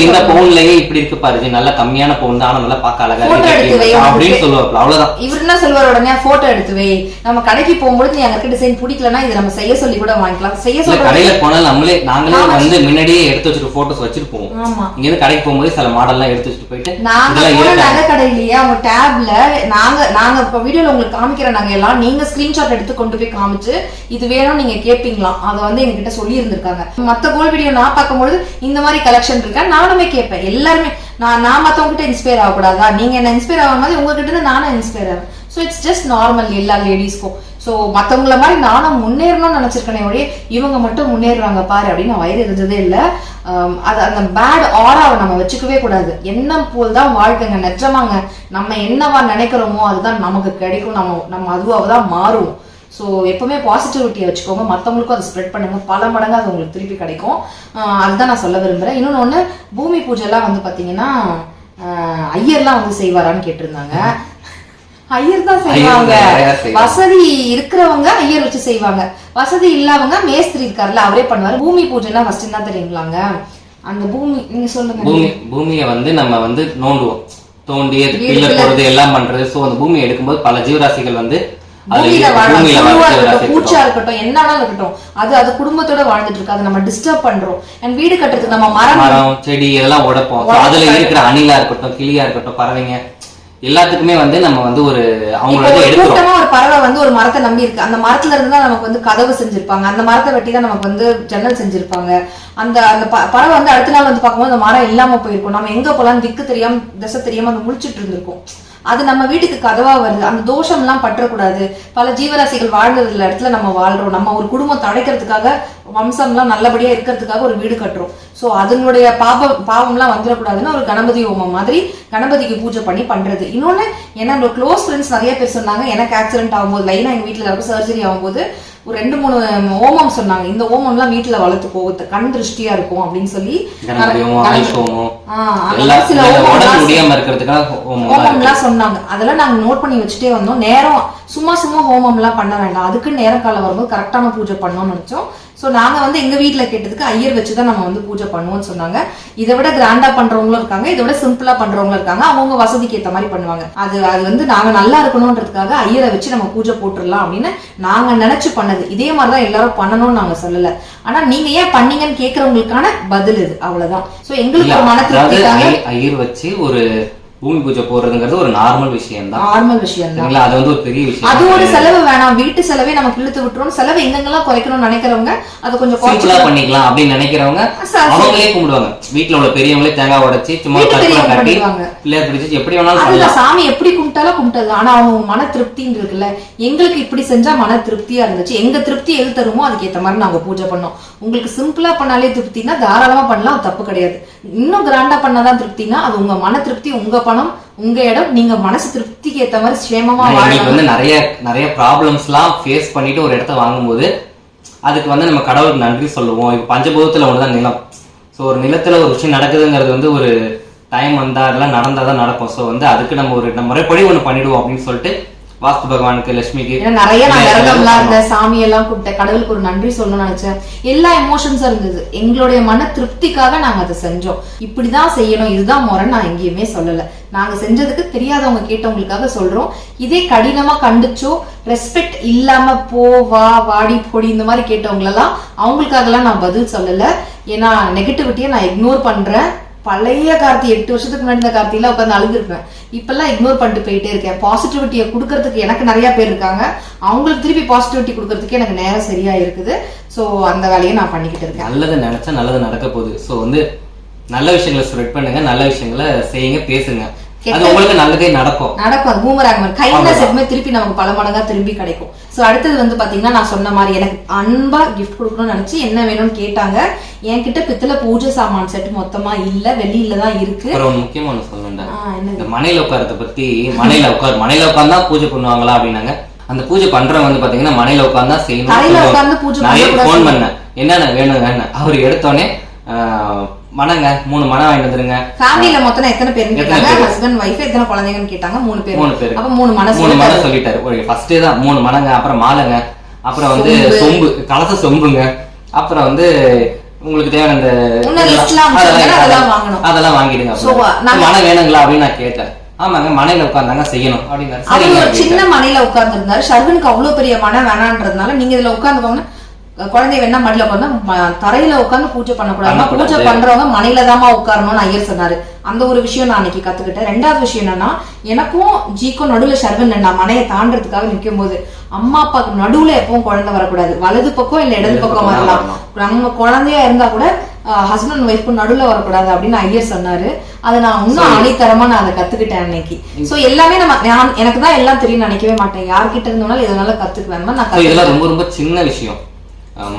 இந்த. பவுன்லயே இப்படி இருக்கு பாரு ஜி நல்ல கம்மியான பவுன் தான். ஆனா நல்லா பார்க்க அழகா இருக்கு. அப்படின்னு. சொல்லுவாப்ல அவ்வளவுதான். இவர் என்ன சொல்லுவார் உடனே போட்டோ எடுத்து வை. நம்ம கடைக்கு போகும்போது நீ அங்க டிசைன் பிடிக்கலன்னா இது நம்ம செய்ய சொல்லி கூட வாங்கிக்கலாம். செய்ய சொல்றது கடையில போனா நம்மளே நாங்களே. வந்து முன்னாடியே எடுத்து வச்சுட்டு போட்டோஸ் வச்சிருப்போம். ஆமா. இங்க இருந்து கடைக்கு போகும்போது சில மாடல்லாம் எடுத்து வச்சுட்டு போயிட்டு நாங்க நகை கடையிலேயே அவங்க டேப்ல நாங்க நாங்க இப்ப வீடியோல உங்களுக்கு காமிக்கிற நகையெல்லாம் நீங்க ஸ்கிரீன்ஷாட் எடுத்து கொண்டு போய் காமிச்சு இது வேணும் நீங்க கேட்பீங்களாம் அதை வந்து எங்ககிட்ட சொல்லி இருந்திருக்காங்க மத்த கோல் வீடியோ நான் பார்க்கும்போது இந்த மாதிரி கலெக்ஷன் இருக்கா? நானுமே கேட்பேன். எல்லாருமே நான் நான் மத்தவங்ககிட்ட இன்ஸ்பயர் ஆகக்கூடாதா? நீங்க என்ன இன்ஸ்பயர் ஆகும் மாதிரி உங்ககிட்ட இருந்து நானும் இன்ஸ்பயர் ஆகும் ஸோ இட்ஸ் ஜஸ்ட் நார்மல் எல்லா லேடிஸ்க்கும் ஸோ மற்றவங்கள மாதிரி நானும் முன்னேறணும்னு நினச்சிருக்கேனே ஒழிய இவங்க மட்டும் முன்னேறுறாங்க பாரு அப்படின்னு நான் வயிறு இருந்ததே இல்லை. அது அந்த பேட் ஆராவை நம்ம வச்சுக்கவே கூடாது. எண்ணம் போல் தான் வாழ்க்கைங்க நெற்றமாங்க நம்ம என்னவா நினைக்கிறோமோ அதுதான் நமக்கு கிடைக்கும். நம்ம நம்ம அதுவாக தான் மாறுவோம். ஸோ எப்பவுமே பாசிட்டிவிட்டியை வச்சுக்கோங்க. மற்றவங்களுக்கும் அதை ஸ்ப்ரெட் பண்ணுங்க. பல மடங்கு அது உங்களுக்கு திருப்பி கிடைக்கும். அதுதான் நான் சொல்ல விரும்புகிறேன் இன்னொன்று ஒன்று பூமி பூஜைலாம் வந்து பார்த்தீங்கன்னா ஐயர்லாம் வந்து செய்வாரான்னு கேட்டிருந்தாங்க. ஐயர் தான் செய்வாங்க. வசதி இருக்கிறவங்க ஐயர் வச்சு செய்வாங்க. வசதி இல்லாதவங்க மேஸ்திரி இருக்காருல்ல அவரே பண்ணுவாரு. பூமி பூஜைனா ஃபர்ஸ்ட் என்ன தெரியுங்களாங்க? அந்த பூமி நீங்க சொல்லுங்க. பூமி பூமியை வந்து நம்ம வந்து நோண்டுவோம். தோண்டி அது எல்லாம் பண்றது. சோ அந்த பூமியை எடுக்கும்போது பல ஜீவராசிகள் வந்து பூமியில பூச்சா இருக்கட்டும். இருக்கட்டும் என்ன வேணாலும் இருக்கட்டும் அது அது குடும்பத்தோட வாழ்ந்துட்டு இருக்கு அதை நம்ம டிஸ்டர்ப் பண்றோம். அண்ட் வீடு கட்டுறதுக்கு நம்ம மரம் செடி இதெல்லாம் உடைப்போம். So, அதுல உடைச்சு இருக்கிற அணிலா இருக்கட்டும் கிளியா இருக்கட்டும் பறவைங்க எல்லாத்துக்குமே வந்து நம்ம வந்து ஒரு அவங்களோட ஒரு எடுக்கிறோம். கூட்டமா ஒரு பறவை வந்து ஒரு மரத்தை நம்பி இருக்கு. அந்த மரத்துல இருந்து தான் நமக்கு வந்து கதவு செஞ்சிருப்பாங்க. அந்த மரத்தை வெட்டி தான் நமக்கு வந்து ஜன்னல் செஞ்சிருப்பாங்க. அந்த அந்த பறவை வந்து அடுத்த நாள் வந்து பார்க்கும்போது அந்த மரம் இல்லாம போயிருக்கும். நம்ம எங்க போலாம் திக்கு தெரியாம திசை தெரியாம அது முழிச்சிட்டு இருந்திருக்கும். அது நம்ம வீட்டுக்கு கதவா வருது. அந்த தோஷம் எல்லாம் பற்றக்கூடாது. பல ஜீவராசிகள் வாழ்ந்தது இடத்துல நம்ம வாழ்றோம். நம்ம ஒரு குடும்பம் தடைக்கிறதுக்காக வம்சம்லாம் நல்லபடியா இருக்கிறதுக்காக ஒரு வீடு கட்டுறோம். ஸோ அதனுடைய பாபம் பாவம்லாம் வந்துடக்கூடாதுன்னு ஒரு கணபதி ஹோமம் மாதிரி கணபதிக்கு பூஜை பண்ணி பண்றது. இன்னொன்னு ஏன்னா என்னோட க்ளோஸ் ஃப்ரெண்ட்ஸ் நிறைய பேர் சொன்னாங்க எனக்கு ஆக்சிடென்ட் ஆகும்போது லைனா எங்க வீட்டுல இருக்கும் சர்ஜரி ஆகும்போது ஒரு ரெண்டு மூணு ஓமம் சொன்னாங்க. இந்த ஓமம்லாம் வீட்டுல வளர்த்துக்கோ கண் திருஷ்டியா இருக்கும் அப்படின்னு சொல்லி ஹோமம் ஹோமம் சில ஹோமம். ஹோமம்லாம் சொன்னாங்க. அதெல்லாம் நாங்க நோட் பண்ணி வச்சுட்டே வந்தோம். நேரம் சும்மா சும்மா ஹோமம்லாம் பண்ண வேண்டாம். அதுக்கு நேரம் காலம் வரும்போது கரெக்டான பூஜை பண்ணணும்னு நினைச்சோம். சோ நாங்க வந்து எங்க வீட்ல கேட்டதுக்கு ஐயர் வச்சு தான் நம்ம வந்து பூஜை பண்ணுவோம்னு சொன்னாங்க. இதை விட கிராண்டா பண்றவங்களும் இருக்காங்க. இதை விட சிம்பிளா பண்றவங்களும் இருக்காங்க. அவங்க வசதிக்கு ஏத்த மாதிரி பண்ணுவாங்க. அது அது வந்து நாங்க நல்லா இருக்கணும்ன்றதுக்காக ஐயரை வச்சு நம்ம பூஜை போட்டுடலாம் அப்படின்னு நாங்க நினைச்சு பண்ணது. இதே மாதிரி தான் எல்லாரும் பண்ணணும்னு நாங்க சொல்லல. ஆனா நீங்க ஏன் பண்ணீங்கன்னு கேக்குறவங்களுக்கான பதில் இது. அவ்வளவுதான். சோ எங்களுக்கு ஒரு மன திருப்திக்காக ஐயர் வச்சு ஒரு பூமி பூஜை போடுறதுங்கிறது ஒரு நார்மல் விஷயம் தான் நார்மல் விஷயம் தான் அது வந்து ஒரு பெரிய விஷயம். அது ஒரு. செலவு வேணாம். வீட்டு செலவே நமக்கு இழுத்து விட்டுரும் செலவு எங்கெங்கெல்லாம் குறைக்கணும்னு நினைக்கிறவங்க அதை கொஞ்சம் பண்ணிக்கலாம் அப்படின்னு நினைக்கிறவங்க. அவங்களே கும்பிடுவாங்க. வீட்ல உள்ள பெரியவங்களே தேங்காய் உடைச்சு சும்மா பெரியவங்க காட்டி. பிள்ளையார் பிடிச்சு எப்படி வேணாலும் பண்ணலாம். சாமி எப்படி கும்பிட்டாலும் கும்பிட்டது. ஆனா அவங்க மன திருப்தின்னு இருக்குல்ல. எங்களுக்கு இப்படி செஞ்சா மன திருப்தியா இருந்துச்சு. எங்க திருப்தி எது தருமோ அதுக்கு ஏத்த மாதிரி நாங்க பூஜை பண்ணோம். உங்களுக்கு சிம்பிளா பண்ணாலே திருப்தினா தாராளமா பண்ணலாம். தப்பு கிடையாது. இன்னும் கிராண்டா பண்ணாதான் திருப்தினா அது உங்க மன திருப்தி உங்க பணம் உங்க இடம் நீங்க மனசு திருப்திக்கு ஏத்த மாதிரி சேமமா வாழலாம் வந்து நிறைய நிறைய ப்ராப்ளம்ஸ் எல்லாம் ஃபேஸ் பண்ணிட்டு ஒரு இடத்த வாங்கும்போது அதுக்கு வந்து நம்ம கடவுளுக்கு நன்றி சொல்லுவோம். இப்போ பஞ்சபூதத்துல ஒண்ணுதான் நிலம். ஸோ ஒரு நிலத்தில் ஒரு விஷயம் நடக்குதுங்கிறது வந்து ஒரு டைம் வந்தால் அதெல்லாம் தான் நடக்கும். ஸோ வந்து அதுக்கு நம்ம ஒரு நம்ம முறைப்படி ஒன்று பண்ணிடுவோம் அப்படின்னு சொல்லிட்டு வாஸ்து பகவானுக்கு லட்சுமிக்கு. நிறைய நான் பண்ணோம். இருந்தேன் சாமி எல்லாம் கூப்பிட்டேன். கடவுளுக்கு ஒரு நன்றி சொல்லணும்னு நினைச்சேன். எல்லா எமோஷன்ஸும் இருந்தது. எங்களுடைய மன திருப்திக்காக நாங்க அதை செஞ்சோம். இப்படிதான் செய்யணும். இதுதான் முறைன்னு நான் எங்கேயுமே சொல்லல. நாங்க செஞ்சதுக்கு தெரியாதவங்க கேட்டவங்களுக்காக சொல்றோம். இதே கடினமா கண்டிச்சோ ரெஸ்பெக்ட் இல்லாம போ வா வாடி பொடி இந்த மாதிரி கேட்டவங்களெல்லாம் அவங்களுக்காகலாம் நான் பதில் சொல்லல. ஏன்னா நெகட்டிவிட்டியை நான் இக்னோர் பண்றேன். பழைய கார்த்தி எட்டு வருஷத்துக்கு முன்னாடி இந்த கார்த்தியில உட்காந்து அழுதுருப்பேன். இப்பெல்லாம் இக்னோர் பண்ணிட்டு போயிட்டே இருக்கேன். பாசிட்டிவிட்டியை கொடுக்கறதுக்கு எனக்கு நிறைய பேர் இருக்காங்க. அவங்களுக்கு திருப்பி பாசிட்டிவிட்டி கொடுக்கறதுக்கு எனக்கு நேரம் சரியா இருக்குது ஸோ அந்த வேலையை நான் பண்ணிக்கிட்டு இருக்கேன். நல்லது நினைச்சா நல்லது நடக்க போகுது. ஸோ வந்து நல்ல விஷயங்களை ஸ்ப்ரெட் பண்ணுங்க. நல்ல விஷயங்களை செய்யுங்க பேசுங்க. அது உங்களுக்கு நல்லதே நடக்கும். நடக்கும். அது பூமராங் மாதிரி. அவ்வளவுதான். எப்பவுமே திருப்பி நமக்கு பல மடங்கா திரும்பி கிடைக்கும். சோ அடுத்தது வந்து பாத்தீங்கன்னா நான் சொன்ன மாதிரி எனக்கு அன்பா கிஃப்ட் கொடுக்கணும்னு நினைச்சு என்ன வேணும்னு கேட்டாங்க. என்கிட்ட பித்தளை பூஜை சாமான் செட் மொத்தமா இல்ல. வெளியில தான் இருக்கு. அப்புறம் ஒரு முக்கியமான என்னது? இந்த மனையில உட்காரத்தை பத்தி மனையில உட்கார் மனையில உட்கார்ந்தா பூஜை பண்ணுவாங்களா அப்படின்னாங்க. அந்த பூஜை பண்றவங்க வந்து பாத்தீங்கன்னா மனையில உட்கார்ந்தா செய்யணும். பூஜை நிறைய ஃபோன் பண்ணேன். என்னென்ன வேணுங்க அவர் எடுத்தோடனே மனங்க மூணு மனம் வாங்கிட்டு வந்துருங்க. ஃபேமிலில மொத்தம் எத்தனை எத்தனை கேட்டாங்க? பேரு? ஹஸ்பண்ட் ஒய்ஃப் எத்தனை குழந்தைங்கன்னு கேட்டாங்க? மூணு பேர். மூணு பேரு. அப்ப மூணு மனசு மூணு மனம் சொல்லிட்டாரு. ஃபர்ஸ்ட் தான். மூணு மனங்க அப்புறம் மாலைங்க. அப்புறம் வந்து சொம்பு. கலச சொம்புங்க. அப்புறம் வந்து உங்களுக்கு தேவையான listலாம் அதெல்லாம் வாங்கிடுங்க மனம் வேணுங்களா அப்படின்னு நான் கேட்டேன். ஆமாங்க மனையில உட்கார்ந்தாங்க செய்யணும் அப்படின்னாரு. சின்ன. மனையில உட்கார்ந்து இருந்தாரு ஷர்வனுக்கு அவ்வளவு பெரிய மனை வேணான்றதுனால நீங்க இதுல உட்கார்ந்துக்கோங்க குழந்தை வேணா மடியில உட்காந்து தரையில உட்கார்ந்து பூஜை பண்ணக்கூடாது. பூஜை பண்றவங்க மனையில தாமா உட்காரணும்னு ஐயர் சொன்னாரு. அந்த ஒரு விஷயம் நான் அன்னைக்கு கத்துக்கிட்டேன். ரெண்டாவது விஷயம் என்னன்னா எனக்கும் ஜிக்கும் நடுவுல ஷர்வன் நான் மனையை தாண்டறதுக்காக நிக்கும் போது அம்மா அப்பாவுக்கு நடுவுல எப்பவும் குழந்தை வரக்கூடாது. வலது பக்கம் இல்ல இடது பக்கம் வரலாம். நம்ம குழந்தையா இருந்தா கூட ஹஸ்பண்ட் ஒய்ஃப்க்கு நடுவுல வரக்கூடாது அப்படின்னு ஐயர் சொன்னாரு. அதை நான் இன்னும் ஆணித்தரமா நான் அதை கத்துக்கிட்டேன் அன்னைக்கு. சோ எல்லாமே நம்ம நான் எனக்கு தான் எல்லாம் தெரியும் நினைக்கவே மாட்டேன். யார்கிட்ட இருந்தோம்னாலும் எதனால கத்துக்குவேன். நான் இதெல்லாம் ரொம்ப ரொம்ப சின்ன விஷயம்.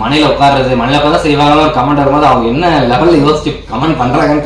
மனையில உட்கார்றது மனையில உட்கார்ந்தா செய்வாங்களோ ஒரு கமெண்ட் வரும்போது அவங்க என்ன லெவல்ல யோசிச்சு கமெண்ட் பண்றாங்கன்னு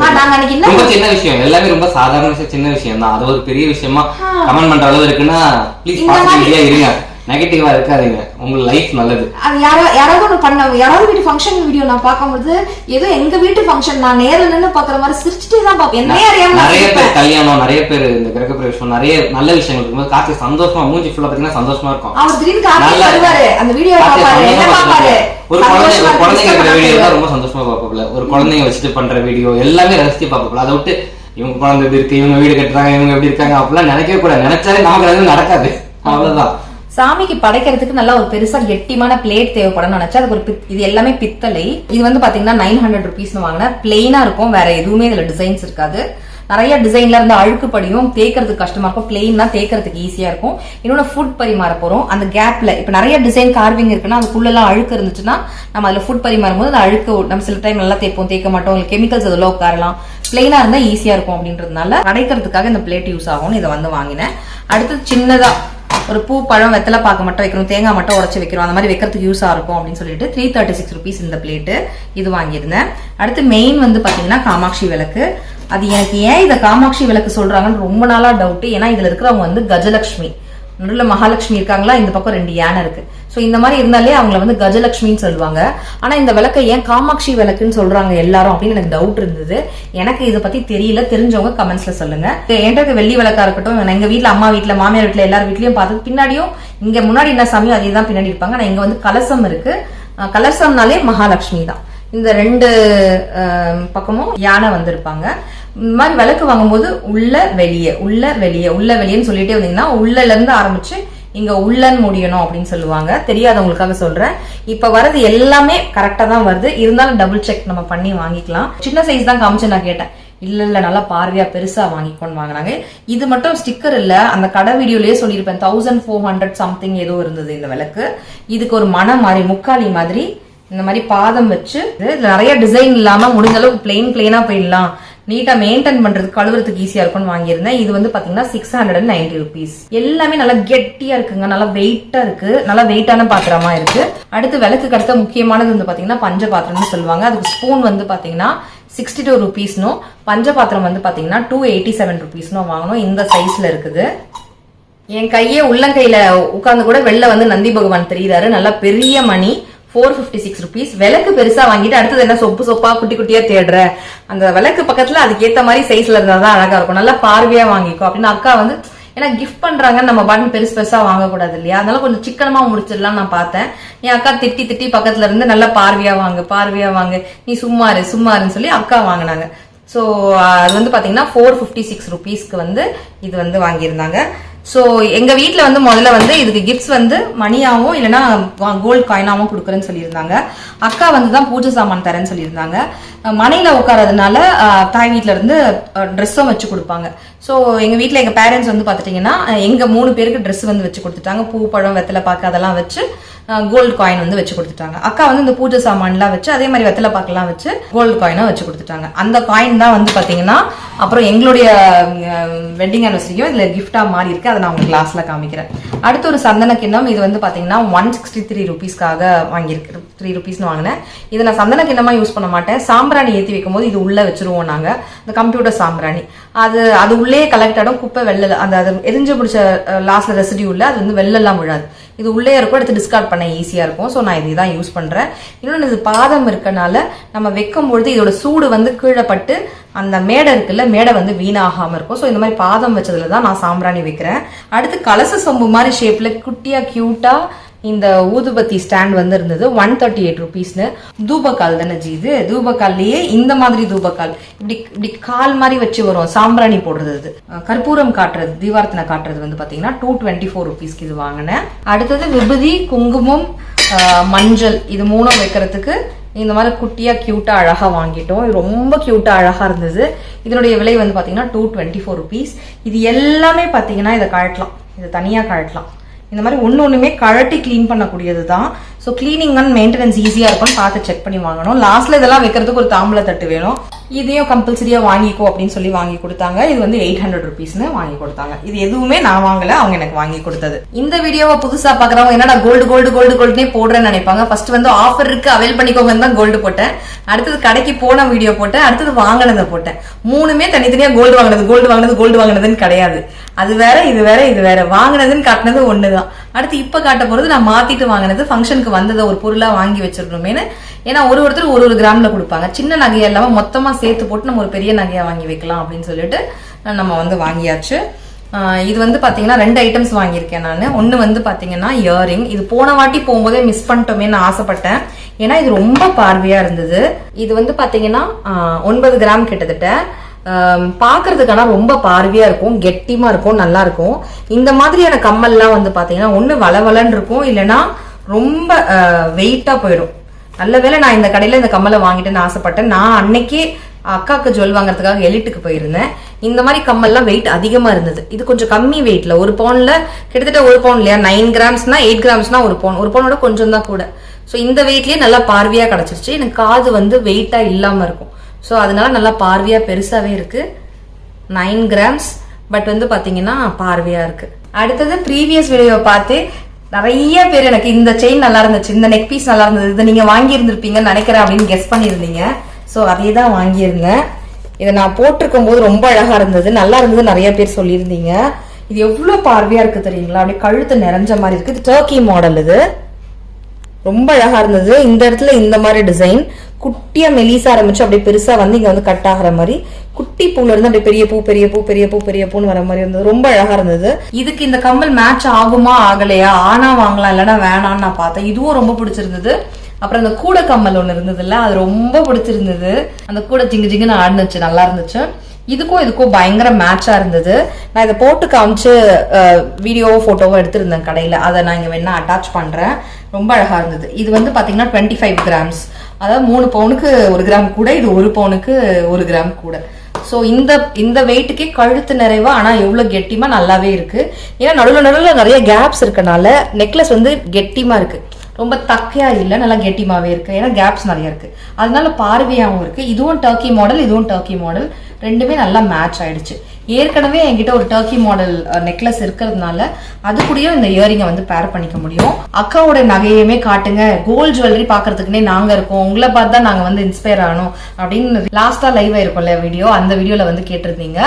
ரொம்ப சின்ன விஷயம் எல்லாமே ரொம்ப சாதாரண விஷயம் சின்ன விஷயம் தான் அது ஒரு பெரிய விஷயமா கமெண்ட் பண்ற அளவு இருக்குன்னா ப்ளீஸ் பாசிட்டிவிட்டியா இருங்க. நெகட்டிவா இருக்காதீங்க. உங்க லைஃப் நல்லது. அது யாரோ யாராவது ஒண்ணு பண்ண யாராவது வீட்டு ஃபங்க்ஷன் வீடியோ நான் பார்க்கும்போது ஏதோ எங்க வீட்டு ஃபங்க்ஷன் நான் நேர்ல நின்னு பாக்குற மாதிரி சிரிச்சுட்டே தான் பாப்பேன் என்னையே அறியாம நிறைய. பேர் கல்யாணம் நிறைய பேர் இந்த கிரக பிரவேசம் நிறைய நல்ல விஷயங்கள் இருக்கும்போது கார்த்தி சந்தோஷமா மூஞ்சி ஃபுல்லா பாத்தீங்கன்னா சந்தோஷமா இருக்கும். அவர் திடீர்னு நல்லா- வருவாரு. அந்த வீடியோ கார்த்தி பாப்பாரு என்ன பாப்பாரு ஒரு குழந்தை ஒரு குழந்தைங்க இருக்கிற வீடியோ தான் ரொம்ப சந்தோஷமா பார்ப்போம்ல ஒரு குழந்தைங்க வச்சுட்டு பண்ற வீடியோ எல்லாமே ரசிச்சு பார்ப்போம்ல அதை விட்டு இவங்க குழந்தை இருக்கு? இவங்க வீடு கட்டுறாங்க இவங்க எப்படி இருக்காங்க? அப்படிலாம் நினைக்கவே கூடாது. நினைச்சாலே நமக்கு எதுவும் நடக்காது. அவ்வளவுதான். சாமிக்கு படைக்கிறதுக்கு நல்லா ஒரு பெருசா கெட்டிமான பிளேட் தேவைப்படும் நினைச்சா அதுக்கு ஒரு பித்- இது எல்லாமே பித்தளை. இது வந்து பாத்தீங்கன்னா நைன் ஹண்ட்ரட் ருபீஸ் வாங்கினேன். பிளெயினா இருக்கும். வேற எதுவுமே இதுல டிசைன்ஸ் இருக்காது. நிறைய டிசைன்ல இருந்து அழுக்கு படியும். தேக்கிறதுக்கு கஷ்டமா இருக்கும். பிளெயின்னா தேக்கிறதுக்கு ஈஸியா இருக்கும். இன்னொன்னு ஃபுட் பரிமாற போறோம். அந்த கேப்ல இப்ப நிறைய டிசைன் கார்விங் இருக்குன்னா அதுக்குள்ள எல்லாம் அழுக்கு இருந்துச்சுன்னா நம்ம அதுல ஃபுட் பரிமாறும் போது அந்த அழுக்கு நம்ம சில டைம் நல்லா தேய்ப்போம். தேய்க்க மாட்டோம். கெமிக்கல்ஸ் அதெல்லாம் உட்காரலாம். பிளெயினா இருந்தா ஈஸியா இருக்கும் அப்படின்றதுனால அடைக்கிறதுக்காக இந்த பிளேட் யூஸ் ஆகும் இதை வந்து வாங்கினேன். அடுத்து சின்னதா ஒரு பூ பழம் வெத்தலை பாக்கு மட்டும் வைக்கிறோம் தேங்காய் மட்டும் உடச்சி வைக்கிறோம் அந்த மாதிரி வைக்கிறதுக்கு யூஸா இருக்கும் அப்படின்னு சொல்லிட்டு த்ரீ தேர்ட்டி சிக்ஸ் ருபீஸ் இந்த பிளேட்டு இது வாங்கியிருந்தேன். அடுத்து மெயின் வந்து பார்த்தீங்கன்னா காமாட்சி விளக்கு. அது எனக்கு ஏன் இதை காமாட்சி விளக்கு சொல்றாங்கன்னு ரொம்ப நாளா டவுட் ஏன்னா இதுல இருக்கிறவங்க வந்து கஜலட்சுமி. நடுவில் மகாலட்சுமி இருக்காங்களா? இந்த பக்கம் ரெண்டு யானை இருக்கு. ஸோ இந்த மாதிரி இருந்தாலே அவங்கள வந்து கஜலட்சுமின்னு சொல்லுவாங்க. ஆனால் இந்த விளக்கை ஏன் காமாட்சி விளக்குன்னு சொல்றாங்க எல்லாரும் அப்படின்னு எனக்கு டவுட் இருந்தது. எனக்கு இதை பத்தி தெரியல. தெரிஞ்சவங்க கமெண்ட்ஸ்ல சொல்லுங்க. என்கிட்ட வெள்ளி விளக்கா இருக்கட்டும் எங்க வீட்டில் அம்மா வீட்டில் மாமியார் வீட்டில் எல்லார் வீட்லயும் பார்த்தது. பின்னாடியும் இங்க முன்னாடி என்ன சாமியும் அதே தான் பின்னாடி இருப்பாங்க. ஆனால் இங்க வந்து கலசம் இருக்கு. கலசம்னாலே மகாலட்சுமி தான். இந்த ரெண்டு பக்கமும் யானை வந்திருப்பாங்க. இந்த மாதிரி விளக்கு வாங்கும்போது உள்ள வெளியே உள்ள வெளியே உள்ள வெளியேன்னு சொல்லிட்டே வந்தீங்கன்னா உள்ளல இருந்து ஆரம்பிச்சு இங்க உள்ளன் முடியணும் அப்படின்னு சொல்லுவாங்க. தெரியாதவங்களுக்காக சொல்றேன். இப்ப வரது எல்லாமே கரெக்டா தான் வருது. இருந்தாலும் டபுள் செக் நம்ம பண்ணி வாங்கிக்கலாம். சின்ன சைஸ் தான் காமிச்சு நான் கேட்டேன். இல்ல இல்ல நல்லா பார்வையா பெருசா வாங்கிக்கோன்னு வாங்கினாங்க. இது மட்டும் ஸ்டிக்கர் இல்ல. அந்த கடை வீடியோலயே சொல்லியிருப்பேன். தௌசண்ட் ஃபோர் ஹண்ட்ரட் சம்திங் ஏதோ இருந்தது இந்த விளக்கு. இதுக்கு ஒரு மனம் மாதிரி முக்காலி மாதிரி இந்த மாதிரி பாதம் வச்சு இதுல நிறைய டிசைன் இல்லாம முடிஞ்ச அளவுக்கு பிளெயின் பிளெயினா போயிடலாம். நீட்டா மெயின்டைன் பண்ணுறது கழுவுறதுக்கு ஈஸியா இருக்கும்னு வாங்கியிருந்தேன். இது வந்து பாத்தீங்கன்னா six hundred and ninety rupees எல்லாமே நல்லா கெட்டியா இருக்குங்க. நல்லா வெயிட்டா இருக்கு. நல்லா வெயிட்டான பாத்திரமா இருக்கு. அடுத்து விளக்கு அடுத்த முக்கியமானது வந்து பாத்தீங்கன்னா பஞ்ச பாத்திரம்னு சொல்லுவாங்க. அதுக்கு ஸ்பூன் வந்து பாத்தீங்கன்னா சிக்ஸ்டி டூ ருபீஸ்னும் பஞ்ச பாத்திரம் வந்து பாத்தீங்கன்னா டூ எயிட்டி செவன் ருபீஸ்னும் வாங்கணும். இந்த சைஸ்ல இருக்குது. என் கையே உள்ளங்கையில உட்காந்து கூட வெளில வந்து நந்தி பகவான் தெரியுறாரு. நல்லா பெரிய மணி. ஃபோர் ஃபிஃப்டி சிக்ஸ் ருபீஸ் விளக்கு பெருசா வாங்கிட்டு அடுத்தது என்ன சொப்பு சொப்பா குட்டி குட்டியா தேடுற. அந்த விளக்கு பக்கத்துல அதுக்கேத்த மாதிரி சைஸ்ல இருந்தால் தான் அழகா இருக்கும். நல்லா பார்வையா வாங்கிக்கோ. அப்படின்னு அக்கா வந்து ஏன்னா கிஃப்ட் பண்றாங்க நம்ம பட்டன் பெருசு பெருசா வாங்கக்கூடாது இல்லையா? அதனால கொஞ்சம் சிக்கனமா முடிச்சிடலாம் நான் பார்த்தேன். என் அக்கா திட்டி திட்டி பக்கத்துல இருந்து நல்லா பார்வையா வாங்கு பார்வையா வாங்கு. நீ சும்மா இரு சும்மா இருன்னு சொல்லி அக்கா வாங்கினாங்க. ஸோ அது வந்து பார்த்தீங்கன்னா ஃபோர் ஃபிஃப்டி சிக்ஸ் ருபீஸ்க்கு வந்து இது வந்து வாங்கியிருந்தாங்க. ஸோ எங்கள் வீட்டில் வந்து முதல்ல வந்து இதுக்கு கிஃப்ட்ஸ் வந்து மணியாகவும் இல்லைன்னா கோல்டு காயினாவும் கொடுக்குறேன்னு சொல்லியிருந்தாங்க. அக்கா வந்து தான் பூஜை சாமான் தரேன்னு சொல்லியிருந்தாங்க. மனையில் உட்காரதுனால தாய் வீட்ல இருந்து ட்ரெஸ்ஸும் வச்சு கொடுப்பாங்க. ஸோ எங்கள் வீட்டில் எங்கள் பேரண்ட்ஸ் வந்து பார்த்துட்டிங்கன்னா எங்கள் மூணு பேருக்கு ட்ரெஸ் வந்து வச்சு கொடுத்துட்டாங்க. பூ பழம் வெத்தலை பார்க்க அதெல்லாம் வச்சு கோல்டு காயின் வந்து வச்சு கொடுத்துட்டாங்க. அக்கா வந்து இந்த பூஜை சாமான்லாம் வச்சு அதே மாதிரி வெத்தலை பாக்கெல்லாம் வச்சு கோல்டு காயினாக வச்சு கொடுத்துட்டாங்க. அந்த காயின் தான் வந்து பாத்தீங்கன்னா அப்புறம் எங்களுடைய வெட்டிங் அனிவர்சரியும் இதுல கிஃப்டா மாறி இருக்கு. அதை நான் உங்களுக்கு கிளாஸ்ல காமிக்கிறேன். அடுத்து ஒரு சந்தன கிண்ணம். இது வந்து பாத்தீங்கன்னா ஒன் சிக்ஸ்டி த்ரீ ருபீஸ்க்காக வாங்கியிருக்கு த்ரீ ருபீஸ்னு வாங்கினேன். இதை நான் சந்தன கிண்ணமா யூஸ் பண்ண மாட்டேன். சாம்பிராணி ஏற்றி வைக்கும் போது இது உள்ள வச்சிருவோம் நாங்க. இந்த கம்ப்யூட்டர் சாம்பிராணி. அது அது உள்ளே கலெக்ட் ஆடும் குப்பை வெளில அந்த அது எரிஞ்சு பிடிச்ச லாஸ்ட்ல ரெசிடியூ உள்ள அது வந்து வெள்ளெல்லாம் விழாது. இது உள்ளே இருக்கும் எடுத்து டிஸ்கார்ட் பண்ண ஈஸியாக இருக்கும். ஸோ நான் இதுதான் யூஸ் பண்ணுறேன் இன்னொன்று இது பாதம் இருக்கனால நம்ம வைக்கும் பொழுது இதோட சூடு வந்து கீழே பட்டு அந்த மேடை இருக்குல்ல மேடை வந்து வீணாகாமல் இருக்கும். ஸோ இந்த மாதிரி பாதம் வச்சதுல தான் நான் சாம்பிராணி வைக்கிறேன். அடுத்து கலச சொம்பு மாதிரி ஷேப்பில் குட்டியாக க்யூட்டாக இந்த ஊதுபத்தி ஸ்டாண்ட் வந்து இருந்தது ஒன் தேர்ட்டி எயிட் ருபீஸ்னு தூபக்கால் தானே ஜி இது? தூபக்கால்லையே இந்த மாதிரி தூபக்கால். இப்படி இப்படி கால் மாதிரி வச்சு வரும். சாம்பிராணி போடுறது இது கற்பூரம் காட்டுறது தீவார்த்தனை காட்டுறது வந்து பாத்தீங்கன்னா டூ டுவெண்ட்டி ஃபோர் ருபீஸ்க்கு இது வாங்கினேன். அடுத்தது விபதி குங்குமம் மஞ்சள். இது மூணும் வைக்கிறதுக்கு இந்த மாதிரி குட்டியா கியூட்டா அழகா வாங்கிட்டோம். இது ரொம்ப கியூட்டா அழகா இருந்தது. இதனுடைய விலை வந்து பாத்தீங்கன்னா டூ டுவெண்ட்டி ஃபோர் ருபீஸ் இது எல்லாமே பாத்தீங்கன்னா இதை கழட்டலாம். இதை தனியா கழட்டலாம். இந்த மாதிரி ஒன்று ஒன்றுமே கழட்டி க்ளீன் பண்ணக்கூடியது தான் ஸோ க்ளீனிங் அண்ட் மெயின்டெனன்ஸ் ஈஸியாக இருக்கும்னு பார்த்து செக் பண்ணி வாங்கணும். லாஸ்ட்ல இதெல்லாம் வைக்கிறதுக்கு ஒரு தாம்பளை தட்டு வேணும். இதையும் கம்பல்சரியாக வாங்கிக்கோ அப்படின்னு சொல்லி வாங்கி கொடுத்தாங்க. இது வந்து எயிட் ஹண்ட்ரட் ருபீஸ்னு வாங்கி கொடுத்தாங்க. இது எதுவுமே நான் வாங்கல அவங்க எனக்கு வாங்கி கொடுத்தது. இந்த வீடியோவை புதுசா பாக்குறவங்க என்னடா கோல்டு கோல்டு கோல்டு கோல்டுனே போடுறேன்னு நினைப்பாங்க. ஃபர்ஸ்ட் வந்து ஆஃபர் இருக்கு அவைல் பண்ணிக்கோங்கன்னு தான் கோல்டு போட்டேன். அடுத்தது கடைக்கு போன வீடியோ போட்டேன். அடுத்தது வாங்கினதை போட்டேன். மூணுமே தனித்தனியா கோல்டு வாங்கினது கோல்டு வாங்கினது கோல்டு வாங்கினதுன்னு கிடையாது. அது வேற இது வேற இது வேற. வாங்கினதுன்னு காட்டினது ஒண்ணுதான். அடுத்து இப்ப காட்ட போறது நான் மாத்திட்டு வாங்கினது ஃபங்க்ஷனுக்கு வந்ததை ஒரு பொருளா வாங்கி வச்சிருக்கணுமேனு ஏன்னா ஒரு ஒருத்தர் ஒரு ஒரு கிராம்ல கொடுப்பாங்க. சின்ன நகையா இல்லாம மொத்தமா சேர்த்து போட்டு நம்ம ஒரு பெரிய நகையா வாங்கி வைக்கலாம் அப்படின்னு சொல்லிட்டு நம்ம வந்து வாங்கியாச்சு. இது வந்து பார்த்தீங்கன்னா ரெண்டு ஐட்டம்ஸ் வாங்கியிருக்கேன் நான். ஒன்று வந்து பார்த்தீங்கன்னா இயரிங் இது போன வாட்டி போகும்போதே மிஸ் பண்ணிட்டோமேன்னு ஆசைப்பட்டேன். ஏன்னா இது ரொம்ப பார்வையாக இருந்தது. இது வந்து பார்த்தீங்கன்னா ஒன்பது கிராம் கிட்டத்தட்ட. பார்க்கறதுக்கான ரொம்ப பார்வையாக இருக்கும் கெட்டிமா இருக்கும் நல்லா இருக்கும். இந்த மாதிரியான கம்மல்லாம் வந்து பாத்தீங்கன்னா ஒன்று வளவலன்னு இருக்கும் இல்லைன்னா ரொம்ப வெயிட்டாக போயிடும். நல்ல வேளை நான் இந்த கடையில் இந்த கம்மலை வாங்கிட்டேன்னு ஆசைப்பட்டேன். நான் அன்னைக்கே அக்காவுக்கு ஜுவல் வாங்குறதுக்காக எலிட்டுக்கு போயிருந்தேன். இந்த மாதிரி கம்மல்லாம் வெயிட் அதிகமாக இருந்தது. இது கொஞ்சம் கம்மி வெயிட்ல ஒரு பவுனில் கிட்டத்தட்ட ஒரு பவுன் இல்லையா? நைன் கிராம்ஸ்னா எயிட் கிராம்ஸ்னா ஒரு பவுன். ஒரு பவுனோட கொஞ்சம் தான் கூட. ஸோ இந்த வெயிட்லயே நல்லா பார்வையாக கிடச்சிருச்சு. எனக்கு காது வந்து வெயிட்டாக இல்லாமல் இருக்கும். ஸோ அதனால நல்லா பார்வையாக பெருசாகவே இருக்கு. நைன் கிராம்ஸ் பட் வந்து பார்த்தீங்கன்னா பார்வையாக இருக்கு. அடுத்தது ப்ரீவியஸ் வீடியோ பார்த்து நிறைய பேர் எனக்கு இந்த செயின் நல்லா இருந்துச்சு இந்த நெக் பீஸ் நல்லா இருந்தது இதை நீங்க வாங்கியிருந்திருப்பீங்கன்னு நினைக்கிறேன் அப்படின்னு கெஸ் பண்ணியிருந்தீங்க. ஸோ அதே தான் வாங்கியிருந்தேன். இதை நான் போட்டிருக்கும் போது ரொம்ப அழகா இருந்தது நல்லா இருந்தது நிறைய பேர் சொல்லியிருந்தீங்க. இது எவ்வளோ பார்வையா இருக்கு தெரியுங்களா? அப்படியே கழுத்து நிறைஞ்ச மாதிரி இருக்கு. இது டர்க்கி மாடல் இது. ரொம்ப அழகா இருந்தது. இந்த இடத்துல இந்த மாதிரி டிசைன் குட்டியா மெலிசா ஆரம்பிச்சு அப்படியே பெருசா வந்து இங்க வந்து கட் ஆகிற மாதிரி. குட்டி பூல இருந்து அப்படியே பெரிய பூ பெரிய பூ பெரிய பூ பெரிய பூன்னு வர மாதிரி இருந்தது. ரொம்ப அழகா இருந்தது. இதுக்கு இந்த கம்மல் மேட்ச் ஆகுமா ஆகலையா? ஆனா வாங்கலாம் இல்லைன்னா வேணாம்னு நான் பார்த்தேன். இதுவும் ரொம்ப பிடிச்சிருந்தது. அப்புறம் அந்த கூட கம்மல் ஒன்று இருந்ததுல்ல அது ரொம்ப பிடிச்சிருந்தது. அந்த கூட ஜிங்கு ஜிங்குன்னு ஆடுனுச்சு நல்லா இருந்துச்சு. இதுக்கும் இதுக்கும் பயங்கர மேட்சா இருந்தது. நான் இதை போட்டு காமிச்சு வீடியோவோ ஃபோட்டோவோ எடுத்திருந்தேன் கடையில். அதை நான் இங்கே வேணா அட்டாச் பண்ணுறேன் ரொம்ப அழகாக இருந்தது. இது வந்து பார்த்தீங்கன்னா டுவெண்ட்டி ஃபைவ் கிராம்ஸ் அதாவது மூணு பவுனுக்கு ஒரு கிராம் கூட இது ஒரு பவுனுக்கு ஒரு கிராம் கூட. ஸோ இந்த இந்த வெயிட்டுக்கே கழுத்து நிறைவா ஆனால் எவ்வளோ கெட்டிமா நல்லாவே இருக்கு. ஏன்னா நடுவில் நடுவில் நிறைய கேப்ஸ் இருக்கனால நெக்லஸ் வந்து கெட்டிமா இருக்கு. ரொம்ப தக்கையா இல்லை நல்லா கெட்டிமாவே இருக்கு. ஏன்னா கேப்ஸ் நிறைய இருக்கு. அதனால பார்வையாகவும் இருக்கு. இதுவும் டர்க்கி மாடல் இதுவும் டர்க்கி மாடல் ரெண்டுமே நல்லா மேட்ச் ஆயிடுச்சு. ஏற்கனவே என்கிட்ட ஒரு டர்க்கி மாடல் நெக்லஸ் இருக்கிறதுனால அது கூடயும் இந்த இயரிங்கை வந்து பேர் பண்ணிக்க முடியும். அக்காவோட நகையுமே காட்டுங்க. கோல்ட் ஜுவல்லரி பாக்குறதுக்குனே நாங்க இருக்கோம். உங்களை பார்த்து தான் நாங்க வந்து இன்ஸ்பயர் ஆகணும் அப்படின்னு லாஸ்டா லைவ் ஆயிருக்கும்ல வீடியோ அந்த வீடியோல வந்து கேட்டிருந்தீங்க.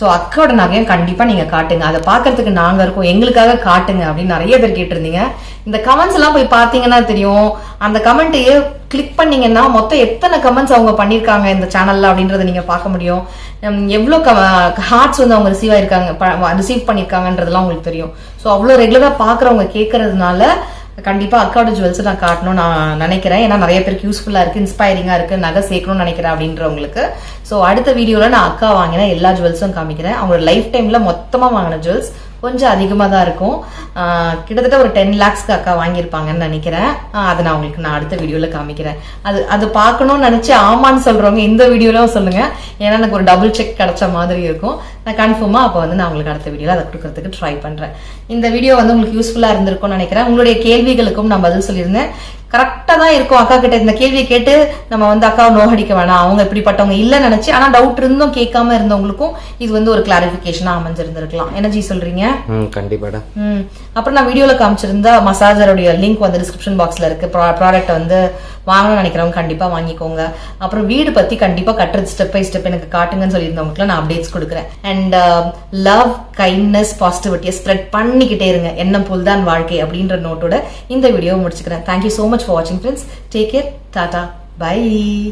ஸோ அக்காவோட நகையும் கண்டிப்பா நீங்க காட்டுங்க. அதை பாக்குறதுக்கு நாங்க இருக்கோம். எங்களுக்காக காட்டுங்க அப்படின்னு நிறைய பேர் கேட்டிருந்தீங்க. இந்த கமெண்ட்ஸ் எல்லாம் போய் பாத்தீங்கன்னா தெரியும். அந்த கமெண்ட்டையே கிளிக் பண்ணீங்கன்னா மொத்தம் எத்தனை கமெண்ட்ஸ் அவங்க பண்ணியிருக்காங்க இந்த சேனல்ல அப்படின்றத நீங்க பார்க்க முடியும். எவ்வளோ எவ்வளோ ஹார்ட்ஸ் வந்து அவங்க ரிசீவ் ஆயிருக்காங்க ரிசீவ் பண்ணியிருக்காங்கன்றதெல்லாம் உங்களுக்கு தெரியும். ஸோ அவ்வளோ ரெகுலராக பார்க்குறவங்க கேட்கறதுனால கண்டிப்பா அக்காவோட ஜுவல்ஸ் நான் காட்டணும்னு நான் நினைக்கிறேன். ஏன்னா நிறைய பேருக்கு யூஸ்ஃபுல்லா இருக்கு இன்ஸ்பைரிங்கா இருக்கு நகை சேர்க்கணும்னு நினைக்கிறேன் அப்படின்றவங்களுக்கு. ஸோ அடுத்த வீடியோவில் நான் அக்கா வாங்கின எல்லா ஜுவல்ஸும் காமிக்கிறேன். அவங்களோட லைஃப் டைமில் மொத்தமாக வாங்கின ஜுவல்ஸ் கொஞ்சம் அதிகமாக தான் இருக்கும். கிட்டத்தட்ட ஒரு டென் லேக்ஸ்க்கு அக்கா வாங்கியிருப்பாங்கன்னு நினைக்கிறேன். அதை நான் உங்களுக்கு நான் அடுத்த வீடியோவில் காமிக்கிறேன். அது அது பார்க்கணும்னு நினச்சி ஆமான்னு சொல்கிறவங்க இந்த வீடியோவில் சொல்லுங்கள் ஏன்னா எனக்கு ஒரு டபுள் செக் கிடச்ச மாதிரி இருக்கும். நான் கன்ஃபார்மாக அப்போ வந்து நான் உங்களுக்கு அடுத்த வீடியோவில் அதை கொடுக்கறதுக்கு ட்ரை பண்ணுறேன் இந்த வீடியோ வந்து உங்களுக்கு யூஸ்ஃபுல்லாக இருந்திருக்கும்னு நினைக்கிறேன். உங்களுடைய கேள்விகளுக்கும் நான் பதில் சொல்லியிருந்தேன். கரெக்டாக தான் இருக்கும் அக்கா கிட்ட இந்த கேள்வியை கேட்டு நம்ம வந்து அக்காவை நோகடிக்க வேணாம். அவங்க இப்படிப்பட்டவங்க இல்லைன்னு நினச்சி ஆனால் டவுட் இருந்தும் கேட்காம இருந்தவங்களுக்கும் இது வந்து ஒரு கிளாரிஃபிகேஷனாக அமைஞ்சிருந்திருக்கலாம். என்ன ஜி சொல்கிறீங்க ம் கண்டிப்பாடா. ம். அப்புறம் நான் வீடியோவில் காமிச்சிருந்த மசாஜருடைய லிங்க் வந்து டிஸ்கிரிப்ஷன் பாக்ஸில் இருக்கு. ப்ராடக்ட் வந்து வாங்கணும்னு நினைக்கிறவங்க கண்டிப்பாக வாங்கிக்கோங்க. அப்புறம் வீடு பற்றி கண்டிப்பாக கட்டுறது ஸ்டெப் பை ஸ்டெப் எனக்கு காட்டுங்கன்னு சொல்லியிருந்தவங்களுக்குலாம் நான் அப்டேட்ஸ் கொடுக்குறேன். அண்ட் லவ் கைண்ட்னஸ் பாசிட்டிவிட்டியை ஸ்ப்ரெட் பண்ணிக்கிட்டே இருங்க. எண்ணம் போல் தான் வாழ்க்கை அப்படின்ற நோட்டோட இந்த வீடியோ முடிச்சுக்கிறேன். Thank you so much much for watching friends. Take care. Tata. Bye.